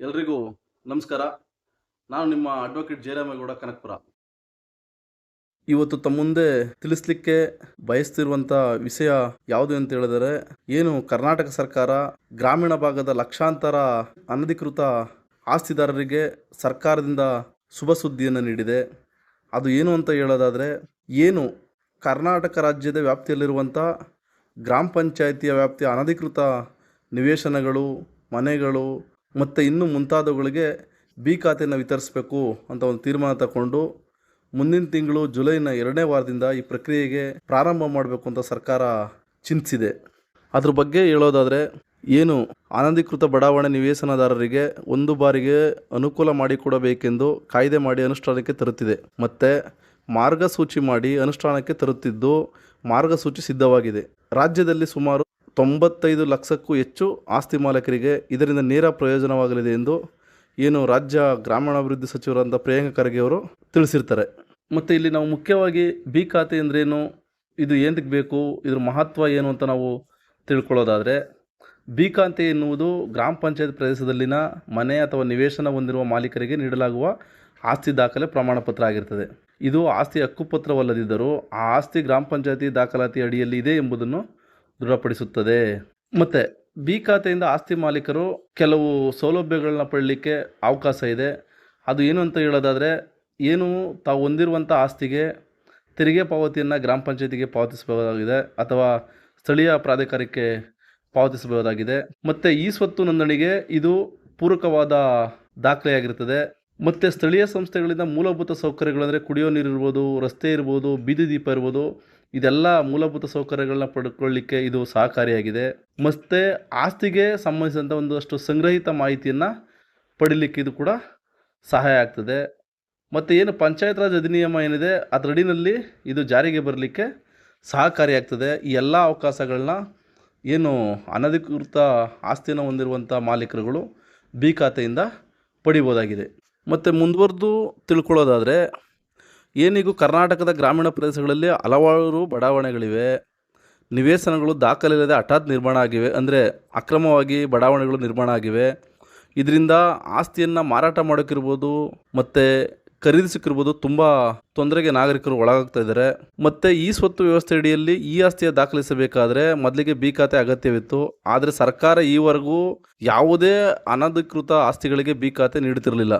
ಎಲ್ರಿಗೂ ನಮಸ್ಕಾರ. ನಾನು ನಿಮ್ಮ ಅಡ್ವೊಕೇಟ್ ಜಯರಾಮೇಗೌಡ, ಕನಕಪುರ. ಇವತ್ತು ತಮ್ಮ ಮುಂದೆ ತಿಳಿಸ್ಲಿಕ್ಕೆ ಬಯಸ್ತಿರುವಂಥ ವಿಷಯ ಯಾವುದು ಅಂತ ಹೇಳಿದರೆ, ಏನು ಕರ್ನಾಟಕ ಸರ್ಕಾರ ಗ್ರಾಮೀಣ ಭಾಗದ ಲಕ್ಷಾಂತರ ಅನಧಿಕೃತ ಆಸ್ತಿದಾರರಿಗೆ ಸರ್ಕಾರದಿಂದ ಶುಭ ಸುದ್ದಿಯನ್ನು ನೀಡಿದೆ. ಅದು ಏನು ಅಂತ ಹೇಳೋದಾದರೆ, ಏನು ಕರ್ನಾಟಕ ರಾಜ್ಯದ ವ್ಯಾಪ್ತಿಯಲ್ಲಿರುವಂಥ ಗ್ರಾಮ ಪಂಚಾಯಿತಿಯ ವ್ಯಾಪ್ತಿಯ ಅನಧಿಕೃತ ನಿವೇಶನಗಳು, ಮನೆಗಳು ಮತ್ತು ಇನ್ನು ಮುಂತಾದವುಗಳಿಗೆ ಬಿ ಖಾತೆಯನ್ನು ವಿತರಿಸಬೇಕು ಅಂತ ಒಂದು ತೀರ್ಮಾನ ತಗೊಂಡು ಮುಂದಿನ ತಿಂಗಳು ಜುಲೈನ ಎರಡನೇ ವಾರದಿಂದ ಈ ಪ್ರಕ್ರಿಯೆಗೆ ಪ್ರಾರಂಭ ಮಾಡಬೇಕು ಅಂತ ಸರ್ಕಾರ ಚಿಂತಿಸಿದೆ. ಅದ್ರ ಬಗ್ಗೆ ಹೇಳೋದಾದರೆ, ಏನು ಅನಧಿಕೃತ ಬಡಾವಣೆ ನಿವೇಶನದಾರರಿಗೆ ಒಂದು ಬಾರಿಗೆ ಅನುಕೂಲ ಮಾಡಿಕೊಡಬೇಕೆಂದು ಕಾಯ್ದೆ ಮಾಡಿ ಅನುಷ್ಠಾನಕ್ಕೆ ತರುತ್ತಿದೆ. ಮತ್ತು ಮಾರ್ಗಸೂಚಿ ಮಾಡಿ ಅನುಷ್ಠಾನಕ್ಕೆ ತರುತ್ತಿದ್ದು ಮಾರ್ಗಸೂಚಿ ಸಿದ್ಧವಾಗಿದೆ. ರಾಜ್ಯದಲ್ಲಿ ಸುಮಾರು ತೊಂಬತ್ತೈದು ಲಕ್ಷಕ್ಕೂ ಹೆಚ್ಚು ಆಸ್ತಿ ಮಾಲೀಕರಿಗೆ ಇದರಿಂದ ನೇರ ಪ್ರಯೋಜನವಾಗಲಿದೆ ಎಂದು ಏನು ರಾಜ್ಯ ಗ್ರಾಮೀಣಾಭಿವೃದ್ಧಿ ಸಚಿವರಾದ ಪ್ರಿಯಾಂಕ ಖರ್ಗೆ ಅವರು ತಿಳಿಸಿರ್ತಾರೆ. ಮತ್ತು ಇಲ್ಲಿ ನಾವು ಮುಖ್ಯವಾಗಿ ಬಿ ಖಾತೆ ಅಂದ್ರೇನು? ಇದು ಏನಕ್ಕೆ ಬೇಕು? ಇದ್ರ ಮಹತ್ವ ಏನು ಅಂತ ನಾವು ತಿಳ್ಕೊಳ್ಳೋದಾದರೆ, ಬಿ ಖಾತೆ ಎನ್ನುವುದು ಗ್ರಾಮ ಪಂಚಾಯತ್ ಪ್ರದೇಶದಲ್ಲಿನ ಮನೆ ಅಥವಾ ನಿವೇಶನ ಹೊಂದಿರುವ ಮಾಲೀಕರಿಗೆ ನೀಡಲಾಗುವ ಆಸ್ತಿ ದಾಖಲೆ ಪ್ರಮಾಣ ಪತ್ರ ಆಗಿರ್ತದೆ. ಇದು ಆಸ್ತಿ ಹಕ್ಕುಪತ್ರವಲ್ಲದಿದ್ದರೂ ಆ ಆಸ್ತಿ ಗ್ರಾಮ ಪಂಚಾಯತಿ ದಾಖಲಾತಿ ಅಡಿಯಲ್ಲಿ ಇದೆ ಎಂಬುದನ್ನು ದೃಢಪಡಿಸುತ್ತದೆ. ಮತ್ತು ಬಿ ಖಾತೆಯಿಂದ ಆಸ್ತಿ ಮಾಲೀಕರು ಕೆಲವು ಸೌಲಭ್ಯಗಳನ್ನ ಪಡಲಿಕ್ಕೆ ಅವಕಾಶ ಇದೆ. ಅದು ಏನು ಅಂತ ಹೇಳೋದಾದರೆ, ಏನು ತಾವು ಹೊಂದಿರುವಂಥ ಆಸ್ತಿಗೆ ತೆರಿಗೆ ಪಾವತಿಯನ್ನು ಗ್ರಾಮ ಪಂಚಾಯತಿಗೆ ಪಾವತಿಸಬಹುದಾಗಿದೆ ಅಥವಾ ಸ್ಥಳೀಯ ಪ್ರಾಧಿಕಾರಕ್ಕೆ ಪಾವತಿಸಬಹುದಾಗಿದೆ. ಮತ್ತು ಈ ಸ್ವತ್ತು ನೋಂದಣಿಗೆ ಇದು ಪೂರಕವಾದ ದಾಖಲೆಯಾಗಿರ್ತದೆ. ಮತ್ತು ಸ್ಥಳೀಯ ಸಂಸ್ಥೆಗಳಿಂದ ಮೂಲಭೂತ ಸೌಕರ್ಯಗಳಂದರೆ ಕುಡಿಯೋ ನೀರು ಇರ್ಬೋದು, ರಸ್ತೆ ಇರ್ಬೋದು, ಬೀದಿ ದೀಪ ಇರ್ಬೋದು ಇದೆಲ್ಲ ಮೂಲಭೂತ ಸೌಕರ್ಯಗಳನ್ನ ಪಡ್ಕೊಳ್ಳಿಕ್ಕೆ ಇದು ಸಹಕಾರಿಯಾಗಿದೆ. ಮತ್ತು ಆಸ್ತಿಗೆ ಸಂಬಂಧಿಸಿದಂಥ ಒಂದಷ್ಟು ಸಂಗ್ರಹಿತ ಮಾಹಿತಿಯನ್ನು ಪಡಿಲಿಕ್ಕೆ ಇದು ಕೂಡ ಸಹಾಯ ಆಗ್ತದೆ. ಮತ್ತು ಏನು ಪಂಚಾಯತ್ ರಾಜ್ ಅಧಿನಿಯಮ ಏನಿದೆ ಅದರಡಿನಲ್ಲಿ ಇದು ಜಾರಿಗೆ ಬರಲಿಕ್ಕೆ ಸಹಕಾರಿಯಾಗ್ತದೆ ಈ ಎಲ್ಲ ಅವಕಾಶಗಳನ್ನ ಏನು ಅನಧಿಕೃತ ಆಸ್ತಿಯನ್ನು ಹೊಂದಿರುವಂಥ ಮಾಲೀಕರುಗಳು ಬಿ ಖಾತೆಯಿಂದ ಪಡಿಬೋದಾಗಿದೆ. ಮತ್ತು ಮುಂದುವರೆದು ತಿಳ್ಕೊಳ್ಳೋದಾದರೆ ಏನೀಗೂ ಕರ್ನಾಟಕದ ಗ್ರಾಮೀಣ ಪ್ರದೇಶಗಳಲ್ಲಿ ಹಲವಾರು ಬಡಾವಣೆಗಳಿವೆ. ನಿವೇಶನಗಳು ದಾಖಲಿಲ್ಲದೆ ಹಠಾತ್ ನಿರ್ಮಾಣ ಆಗಿವೆ. ಅಂದರೆ ಅಕ್ರಮವಾಗಿ ಬಡಾವಣೆಗಳು ನಿರ್ಮಾಣ ಆಗಿವೆ. ಇದರಿಂದ ಆಸ್ತಿಯನ್ನು ಮಾರಾಟ ಮಾಡೋಕ್ಕಿರ್ಬೋದು ಮತ್ತು ಖರೀದಿಸಕ್ಕಿರ್ಬೋದು ತುಂಬ ತೊಂದರೆಗೆ ನಾಗರಿಕರು ಒಳಗಾಗ್ತಾ ಇದ್ದಾರೆ. ಮತ್ತು ಈ ಸ್ವತ್ತು ವ್ಯವಸ್ಥೆ ಅಡಿಯಲ್ಲಿ ಈ ಆಸ್ತಿಯ ದಾಖಲಿಸಬೇಕಾದ್ರೆ ಮೊದಲಿಗೆ ಬಿ ಖಾತೆ ಅಗತ್ಯವಿತ್ತು. ಆದರೆ ಸರ್ಕಾರ ಈವರೆಗೂ ಯಾವುದೇ ಅನಧಿಕೃತ ಆಸ್ತಿಗಳಿಗೆ ಬಿ ಖಾತೆ ನೀಡುತ್ತಿರಲಿಲ್ಲ.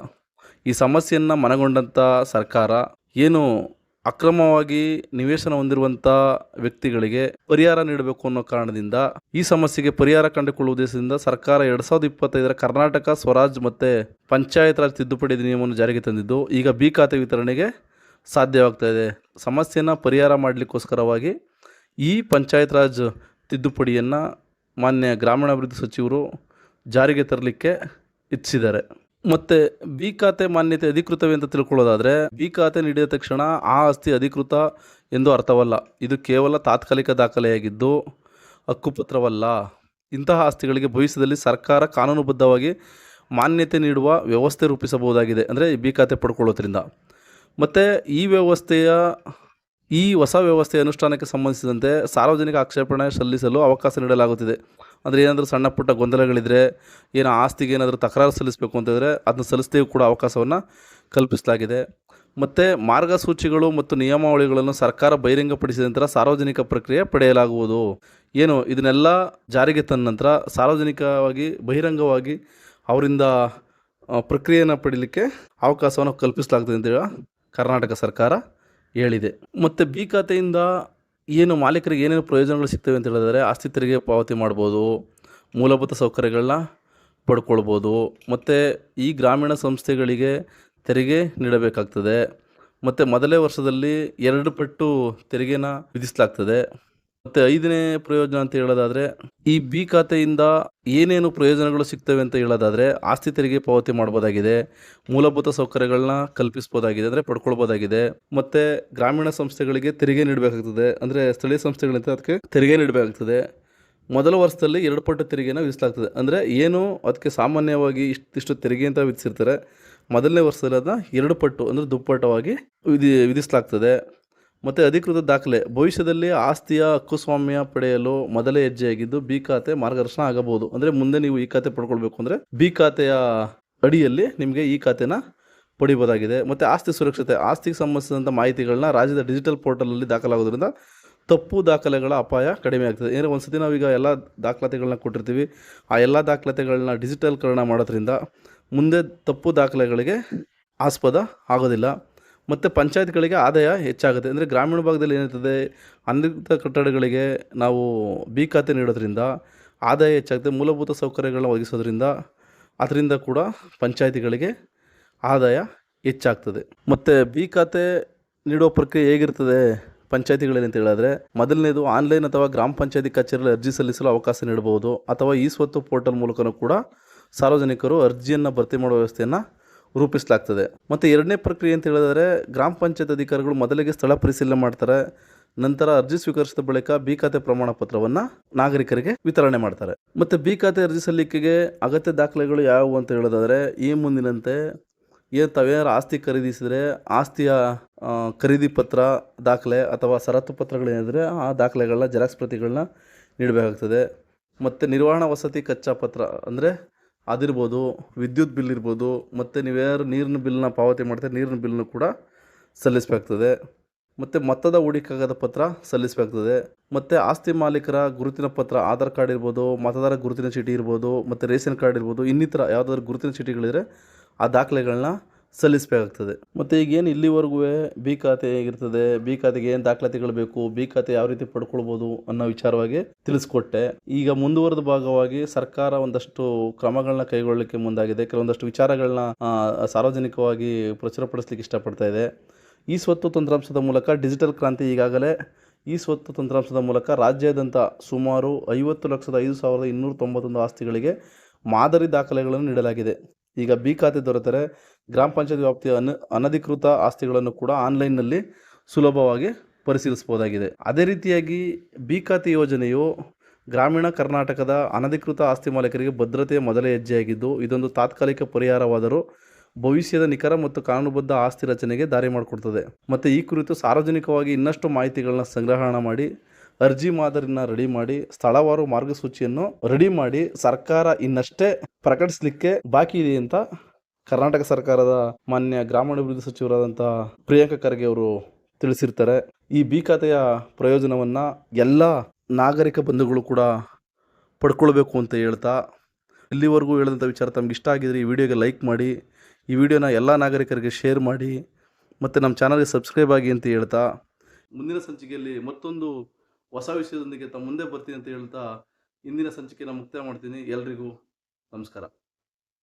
ಈ ಸಮಸ್ಯೆಯನ್ನು ಮನಗೊಂಡಂಥ ಸರ್ಕಾರ ಏನು ಅಕ್ರಮವಾಗಿ ನಿವೇಶನ ಹೊಂದಿರುವಂಥ ವ್ಯಕ್ತಿಗಳಿಗೆ ಪರಿಹಾರ ನೀಡಬೇಕು ಅನ್ನೋ ಕಾರಣದಿಂದ ಈ ಸಮಸ್ಯೆಗೆ ಪರಿಹಾರ ಕಂಡುಕೊಳ್ಳುವ ಉದ್ದೇಶದಿಂದ ಸರ್ಕಾರ ಎರಡು ಸಾವಿರದ ಇಪ್ಪತ್ತೈದರ ಕರ್ನಾಟಕ ಸ್ವರಾಜ್ ಮತ್ತು ಪಂಚಾಯತ್ ರಾಜ್ ತಿದ್ದುಪಡಿ ನಿಯಮವನ್ನು ಜಾರಿಗೆ ತಂದಿದ್ದು ಈಗ ಬಿ ಖಾತೆ ವಿತರಣೆಗೆ ಸಾಧ್ಯವಾಗ್ತಾ ಇದೆ. ಸಮಸ್ಯೆಯನ್ನು ಪರಿಹಾರ ಮಾಡಲಿಕ್ಕೋಸ್ಕರವಾಗಿ ಈ ಪಂಚಾಯತ್ ರಾಜ್ ತಿದ್ದುಪಡಿಯನ್ನು ಮಾನ್ಯ ಗ್ರಾಮೀಣಾಭಿವೃದ್ಧಿ ಸಚಿವರು ಜಾರಿಗೆ ತರಲಿಕ್ಕೆ ಇಚ್ಛಿಸಿದ್ದಾರೆ. ಮತ್ತು ಬಿ ಖಾತೆ ಮಾನ್ಯತೆ ಅಧಿಕೃತವೇ ಅಂತ ತಿಳ್ಕೊಳ್ಳೋದಾದರೆ, ಬಿ ಖಾತೆ ನೀಡಿದ ತಕ್ಷಣ ಆ ಆಸ್ತಿ ಅಧಿಕೃತ ಎಂದು ಅರ್ಥವಲ್ಲ. ಇದು ಕೇವಲ ತಾತ್ಕಾಲಿಕ ದಾಖಲೆಯಾಗಿದ್ದು ಹಕ್ಕುಪತ್ರವಲ್ಲ. ಇಂತಹ ಆಸ್ತಿಗಳಿಗೆ ಭವಿಷ್ಯದಲ್ಲಿ ಸರ್ಕಾರ ಕಾನೂನುಬದ್ಧವಾಗಿ ಮಾನ್ಯತೆ ನೀಡುವ ವ್ಯವಸ್ಥೆ ರೂಪಿಸಬಹುದಾಗಿದೆ. ಅಂದರೆ ಬಿ ಖಾತೆ ಪಡ್ಕೊಳ್ಳೋದ್ರಿಂದ. ಮತ್ತು ಈ ವ್ಯವಸ್ಥೆಯ ಈ ಹೊಸ ವ್ಯವಸ್ಥೆ ಅನುಷ್ಠಾನಕ್ಕೆ ಸಂಬಂಧಿಸಿದಂತೆ ಸಾರ್ವಜನಿಕ ಆಕ್ಷೇಪಣೆ ಸಲ್ಲಿಸಲು ಅವಕಾಶ ನೀಡಲಾಗುತ್ತಿದೆ. ಅಂದರೆ ಏನಾದರೂ ಸಣ್ಣ ಪುಟ್ಟ ಗೊಂದಲಗಳಿದ್ದರೆ ಏನೋ ಆಸ್ತಿಗೆ ಏನಾದರೂ ತಕರಾರು ಸಲ್ಲಿಸಬೇಕು ಅಂತಂದರೆ ಅದನ್ನ ಸಲ್ಲಿಸ್ತೇವೆ ಕೂಡ ಅವಕಾಶವನ್ನು ಕಲ್ಪಿಸಲಾಗಿದೆ. ಮತ್ತು ಮಾರ್ಗಸೂಚಿಗಳು ಮತ್ತು ನಿಯಮಾವಳಿಗಳನ್ನು ಸರ್ಕಾರ ಬಹಿರಂಗಪಡಿಸಿದ ನಂತರ ಸಾರ್ವಜನಿಕ ಪ್ರಕ್ರಿಯೆ ಪಡೆಯಲಾಗುವುದು. ಏನು, ಇದನ್ನೆಲ್ಲ ಜಾರಿಗೆ ತಂದ ನಂತರ ಸಾರ್ವಜನಿಕವಾಗಿ, ಬಹಿರಂಗವಾಗಿ ಅವರಿಂದ ಪ್ರಕ್ರಿಯೆಯನ್ನು ಪಡೀಲಿಕ್ಕೆ ಅವಕಾಶವನ್ನು ಕಲ್ಪಿಸಲಾಗ್ತದೆ ಅಂತೇಳಿ ಕರ್ನಾಟಕ ಸರ್ಕಾರ. ಹೇಳಿದೆ. ಮತ್ತು ಬಿ ಖಾತೆಯಿಂದ ಏನು ಮಾಲೀಕರಿಗೆ ಏನೇನು ಪ್ರಯೋಜನಗಳು ಸಿಗ್ತವೆ ಅಂತ ಹೇಳಿದರೆ ಆಸ್ತಿ ತೆರಿಗೆ ಪಾವತಿ ಮಾಡ್ಬೋದು, ಮೂಲಭೂತ ಸೌಕರ್ಯಗಳನ್ನ ಪಡ್ಕೊಳ್ಬೋದು, ಮತ್ತು ಈ ಗ್ರಾಮೀಣ ಸಂಸ್ಥೆಗಳಿಗೆ ತೆರಿಗೆ ನೀಡಬೇಕಾಗ್ತದೆ. ಮತ್ತು ಮೊದಲೇ ವರ್ಷದಲ್ಲಿ ಎರಡು ಪಟ್ಟು ತೆರಿಗೆನ ವಿಧಿಸಲಾಗ್ತದೆ. ಮತ್ತು ಐದನೇ ಪ್ರಯೋಜನ ಅಂತ ಹೇಳೋದಾದ್ರೆ, ಈ ಬಿ ಖಾತೆಯಿಂದ ಏನೇನು ಪ್ರಯೋಜನಗಳು ಸಿಗ್ತವೆ ಅಂತ ಹೇಳೋದಾದ್ರೆ, ಆಸ್ತಿ ತೆರಿಗೆ ಪಾವತಿ ಮಾಡಬಹುದಾಗಿದೆ ಮೂಲಭೂತ ಸೌಕರ್ಯಗಳನ್ನ ಕಲ್ಪಿಸಬಹುದಾಗಿದೆ ಅಂದರೆ ಪಡ್ಕೊಳ್ಬೋದಾಗಿದೆ, ಮತ್ತೆ ಗ್ರಾಮೀಣ ಸಂಸ್ಥೆಗಳಿಗೆ ತೆರಿಗೆ ನೀಡಬೇಕಾಗ್ತದೆ, ಅಂದರೆ ಸ್ಥಳೀಯ ಸಂಸ್ಥೆಗಳಿಂದ ಅದಕ್ಕೆ ತೆರಿಗೆ ನೀಡಬೇಕಾಗ್ತದೆ. ಮೊದಲ ವರ್ಷದಲ್ಲಿ ಎರಡು ಪಟ್ಟು ತೆರಿಗೆನ ವಿಧಿಸಲಾಗ್ತದೆ. ಅಂದರೆ ಏನು, ಅದಕ್ಕೆ ಸಾಮಾನ್ಯವಾಗಿ ಇಷ್ಟಿಷ್ಟು ತೆರಿಗೆ ಅಂತ ವಿಧಿಸಿರ್ತಾರೆ, ಮೊದಲನೇ ವರ್ಷದಲ್ಲಿ ಅದನ್ನ ಎರಡು ಪಟ್ಟು, ಅಂದರೆ ದುಪ್ಪಟ್ಟವಾಗಿ ವಿಧಿ, ವಿಧಿಸಲಾಗ್ತದೆ. ಮತ್ತು ಅಧಿಕೃತ ದಾಖಲೆ. ಭವಿಷ್ಯದಲ್ಲಿ ಆಸ್ತಿಯ ಹಕ್ಕುಸ್ವಾಮ್ಯ ಪಡೆಯಲು ಮೊದಲೇ ಹೆಜ್ಜೆಯಾಗಿದ್ದು ಬಿ ಖಾತೆ ಮಾರ್ಗದರ್ಶನ ಆಗಬಹುದು. ಅಂದರೆ ಮುಂದೆ ನೀವು ಈ ಖಾತೆ ಪಡ್ಕೊಳ್ಬೇಕು ಅಂದರೆ ಬಿ ಖಾತೆಯ ಅಡಿಯಲ್ಲಿ ನಿಮಗೆ ಈ ಖಾತೆನ ಪಡಿಬೋದಾಗಿದೆ. ಮತ್ತು ಆಸ್ತಿ ಸುರಕ್ಷತೆ, ಆಸ್ತಿಗೆ ಸಂಬಂಧಿಸಿದಂಥ ಮಾಹಿತಿಗಳನ್ನ ರಾಜ್ಯದ ಡಿಜಿಟಲ್ ಪೋರ್ಟಲಲ್ಲಿ ದಾಖಲಾಗೋದ್ರಿಂದ ತಪ್ಪು ದಾಖಲೆಗಳ ಅಪಾಯ ಕಡಿಮೆ ಆಗ್ತದೆ. ಏನೋ ಒಂದು ಸತಿ ನಾವೀಗ ಎಲ್ಲ ದಾಖಲಾತಿಗಳನ್ನ ಕೊಟ್ಟಿರ್ತೀವಿ. ಆ ಎಲ್ಲ ದಾಖಲಾತಿಗಳನ್ನ ಡಿಜಿಟಲ್ಕರಣ ಮಾಡೋದ್ರಿಂದ ಮುಂದೆ ತಪ್ಪು ದಾಖಲೆಗಳಿಗೆ ಆಸ್ಪದ ಆಗೋದಿಲ್ಲ. ಮತ್ತು ಪಂಚಾಯತ್ಗಳಿಗೆ ಆದಾಯ ಹೆಚ್ಚಾಗುತ್ತೆ. ಅಂದರೆ ಗ್ರಾಮೀಣ ಭಾಗದಲ್ಲಿ ಏನಿರ್ತದೆ ಅನಧಿಕೃತ ಕಟ್ಟಡಗಳಿಗೆ ನಾವು ಬಿ ಖಾತೆ ನೀಡೋದ್ರಿಂದ ಆದಾಯ ಹೆಚ್ಚಾಗುತ್ತೆ. ಮೂಲಭೂತ ಸೌಕರ್ಯಗಳನ್ನ ಒದಗಿಸೋದ್ರಿಂದ ಅದರಿಂದ ಕೂಡ ಪಂಚಾಯತಿಗಳಿಗೆ ಆದಾಯ ಹೆಚ್ಚಾಗ್ತದೆ. ಮತ್ತು ಬಿ ಖಾತೆ ನೀಡುವ ಪ್ರಕ್ರಿಯೆ ಹೇಗಿರ್ತದೆ ಪಂಚಾಯತಿಗಳಲ್ಲಿ ಅಂತ ಹೇಳಿದ್ರೆ, ಮೊದಲನೇದು ಆನ್ಲೈನ್ ಅಥವಾ ಗ್ರಾಮ ಪಂಚಾಯತಿ ಕಚೇರಿಯಲ್ಲಿ ಅರ್ಜಿ ಸಲ್ಲಿಸಲು ಅವಕಾಶ ನೀಡಬಹುದು. ಅಥವಾ ಈ ಸ್ವತ್ತು ಪೋರ್ಟಲ್ ಮೂಲಕನೂ ಕೂಡ ಸಾರ್ವಜನಿಕರು ಅರ್ಜಿಯನ್ನು ಭರ್ತಿ ಮಾಡುವ ವ್ಯವಸ್ಥೆಯನ್ನು ರೂಪಿಸಲಾಗ್ತದೆ. ಮತ್ತು ಎರಡನೇ ಪ್ರಕ್ರಿಯೆ ಅಂತ ಹೇಳಿದ್ರೆ ಗ್ರಾಮ ಪಂಚಾಯತ್ ಅಧಿಕಾರಿಗಳು ಮೊದಲಿಗೆ ಸ್ಥಳ ಪರಿಶೀಲನೆ ಮಾಡ್ತಾರೆ, ನಂತರ ಅರ್ಜಿ ಸ್ವೀಕರಿಸಿದ ಬಳಿಕ ಬಿ ಖಾತೆ ಪ್ರಮಾಣ ಪತ್ರವನ್ನು ನಾಗರಿಕರಿಗೆ ವಿತರಣೆ ಮಾಡ್ತಾರೆ. ಮತ್ತು ಬಿ ಖಾತೆ ಅರ್ಜಿ ಸಲ್ಲಿಕೆಗೆ ಅಗತ್ಯ ದಾಖಲೆಗಳು ಯಾವುವು ಅಂತ ಹೇಳೋದಾದರೆ, ಈ ಮುಂದಿನಂತೆ ಏನು ತಾವೇನಾರು ಆಸ್ತಿ ಖರೀದಿಸಿದರೆ, ಆಸ್ತಿಯ ಖರೀದಿ ಪತ್ರ ದಾಖಲೆ ಅಥವಾ ಸರತ್ತು ಪತ್ರಗಳೇನಿದ್ರೆ ಆ ದಾಖಲೆಗಳನ್ನ, ಜೆರಾಕ್ಸ್ ಪ್ರತಿಗಳನ್ನ ನೀಡಬೇಕಾಗ್ತದೆ. ಮತ್ತು ನಿರ್ವಹಣಾ ವಸತಿ ಕಚ್ಚಾ ಪತ್ರ ಅಂದರೆ ಅದಿರ್ಬೋದು, ವಿದ್ಯುತ್ ಬಿಲ್ ಇರ್ಬೋದು, ಮತ್ತು ನೀವ್ಯಾರು ನೀರಿನ ಬಿಲ್ನ ಪಾವತಿ ಮಾಡ್ತೀರಿ, ನೀರಿನ ಬಿಲ್ನು ಕೂಡ ಸಲ್ಲಿಸಬೇಕಾಗ್ತದೆ. ಮತ್ತು ಮೊತ್ತದ ಹೂಡಿಕೆಗದ ಪತ್ರ ಸಲ್ಲಿಸಬೇಕಾಗ್ತದೆ. ಮತ್ತು ಆಸ್ತಿ ಮಾಲೀಕರ ಗುರುತಿನ ಪತ್ರ, ಆಧಾರ್ ಕಾರ್ಡ್ ಇರ್ಬೋದು, ಮತದಾರ ಗುರುತಿನ ಚೀಟಿ ಇರ್ಬೋದು, ಮತ್ತು ರೇಷನ್ ಕಾರ್ಡ್ ಇರ್ಬೋದು, ಇನ್ನಿತರ ಯಾವುದಾದ್ರು ಗುರುತಿನ ಚೀಟಿಗಳಿದ್ರೆ ಆ ದಾಖಲೆಗಳನ್ನ ಸಲ್ಲಿಸಬೇಕಾಗ್ತದೆ. ಮತ್ತು ಈಗೇನು ಇಲ್ಲಿವರೆಗೂ ಬಿ ಖಾತೆ ಹೇಗಿರ್ತದೆ, ಬಿ ಖಾತೆಗೆ ಏನು ದಾಖಲಾತಿಗಳು ಬೇಕು, ಬಿ ಖಾತೆ ಯಾವ ರೀತಿ ಪಡ್ಕೊಳ್ಬೋದು ಅನ್ನೋ ವಿಚಾರವಾಗಿ ತಿಳಿಸ್ಕೊಟ್ಟೆ. ಈಗ ಮುಂದುವರೆದ ಭಾಗವಾಗಿ ಸರ್ಕಾರ ಒಂದಷ್ಟು ಕ್ರಮಗಳನ್ನ ಕೈಗೊಳ್ಳಲಿಕ್ಕೆ ಮುಂದಾಗಿದೆ. ಕೆಲವೊಂದಷ್ಟು ವಿಚಾರಗಳನ್ನ ಸಾರ್ವಜನಿಕವಾಗಿ ಪ್ರಚುರಪಡಿಸಲಿಕ್ಕೆ ಇಷ್ಟಪಡ್ತಾ ಇದೆ. ಈ ಸ್ವತ್ತು ತಂತ್ರಾಂಶದ ಮೂಲಕ ಡಿಜಿಟಲ್ ಕ್ರಾಂತಿ ಈಗಾಗಲೇ, ಈ ಸ್ವತ್ತು ತಂತ್ರಾಂಶದ ಮೂಲಕ ರಾಜ್ಯಾದ್ಯಂತ ಸುಮಾರು ಐವತ್ತು ಲಕ್ಷದ ಐದು ಸಾವಿರದ ಇನ್ನೂರ ತೊಂಬತ್ತೊಂದು ಆಸ್ತಿಗಳಿಗೆ ಮಾದರಿ ದಾಖಲೆಗಳನ್ನು ನೀಡಲಾಗಿದೆ. ಈಗ ಬಿ ಖಾತೆ ದೊರೆತರೆ ಗ್ರಾಮ ಪಂಚಾಯತ್ ವ್ಯಾಪ್ತಿಯ ಅನ, ಅನಧಿಕೃತ ಆಸ್ತಿಗಳನ್ನು ಕೂಡ ಆನ್ಲೈನ್ನಲ್ಲಿ ಸುಲಭವಾಗಿ ಪರಿಶೀಲಿಸಬಹುದಾಗಿದೆ. ಅದೇ ರೀತಿಯಾಗಿ ಬಿ ಖಾತೆ ಯೋಜನೆಯು ಗ್ರಾಮೀಣ ಕರ್ನಾಟಕದ ಅನಧಿಕೃತ ಆಸ್ತಿ ಮಾಲೀಕರಿಗೆ ಭದ್ರತೆಯ ಮೊದಲ ಹೆಜ್ಜೆಯಾಗಿದ್ದು, ಇದೊಂದು ತಾತ್ಕಾಲಿಕ ಪರಿಹಾರವಾದರೂ ಭವಿಷ್ಯದ ನಿಖರ ಮತ್ತು ಕಾನೂನುಬದ್ಧ ಆಸ್ತಿ ರಚನೆಗೆ ದಾರಿ ಮಾಡಿಕೊಡ್ತದೆ. ಮತ್ತು ಈ ಕುರಿತು ಸಾರ್ವಜನಿಕವಾಗಿ ಇನ್ನಷ್ಟು ಮಾಹಿತಿಗಳನ್ನ ಸಂಗ್ರಹಣ ಮಾಡಿ ಅರ್ಜಿ ಮಾದರಿನ ರೆಡಿ ಮಾಡಿ ಸ್ಥಳವಾರು ಮಾರ್ಗಸೂಚಿಯನ್ನು ರೆಡಿ ಮಾಡಿ ಸರ್ಕಾರ ಇನ್ನಷ್ಟೇ ಪ್ರಕಟಿಸಲಿಕ್ಕೆ ಬಾಕಿ ಇದೆ ಅಂತ ಕರ್ನಾಟಕ ಸರ್ಕಾರದ ಮಾನ್ಯ ಗ್ರಾಮೀಣಾಭಿವೃದ್ಧಿ ಸಚಿವರಾದಂತಹ ಪ್ರಿಯಾಂಕ ಖರ್ಗೆ ಅವರು ತಿಳಿಸಿರ್ತಾರೆ. ಈ ಬಿ ಖಾತೆಯ ಪ್ರಯೋಜನವನ್ನು ಎಲ್ಲ ನಾಗರಿಕ ಬಂಧುಗಳು ಕೂಡ ಪಡ್ಕೊಳ್ಬೇಕು ಅಂತ ಹೇಳ್ತಾ ಇಲ್ಲಿವರೆಗೂ ಹೇಳಿದಂಥ ವಿಚಾರ ತಮ್ಗೆ ಇಷ್ಟ ಆಗಿದ್ರೆ ಈ ವಿಡಿಯೋಗೆ ಲೈಕ್ ಮಾಡಿ, ಈ ವಿಡಿಯೋನ ಎಲ್ಲ ನಾಗರಿಕರಿಗೆ ಶೇರ್ ಮಾಡಿ ಮತ್ತು ನಮ್ಮ ಚಾನಲ್ಗೆ ಸಬ್ಸ್ಕ್ರೈಬ್ ಆಗಿ ಅಂತ ಹೇಳ್ತಾ ಮುಂದಿನ ಸಂಚಿಕೆಯಲ್ಲಿ ಮತ್ತೊಂದು ಹೊಸ ವಿಷಯದೊಂದಿಗೆ ತಮ್ಮ ಮುಂದೆ ಬರ್ತೀನಿ ಅಂತ ಹೇಳ್ತಾ ಇಂದಿನ ಸಂಚಿಕೆನ ಮುಕ್ತಾಯ ಮಾಡ್ತೀನಿ. ಎಲ್ರಿಗೂ ನಮಸ್ಕಾರ.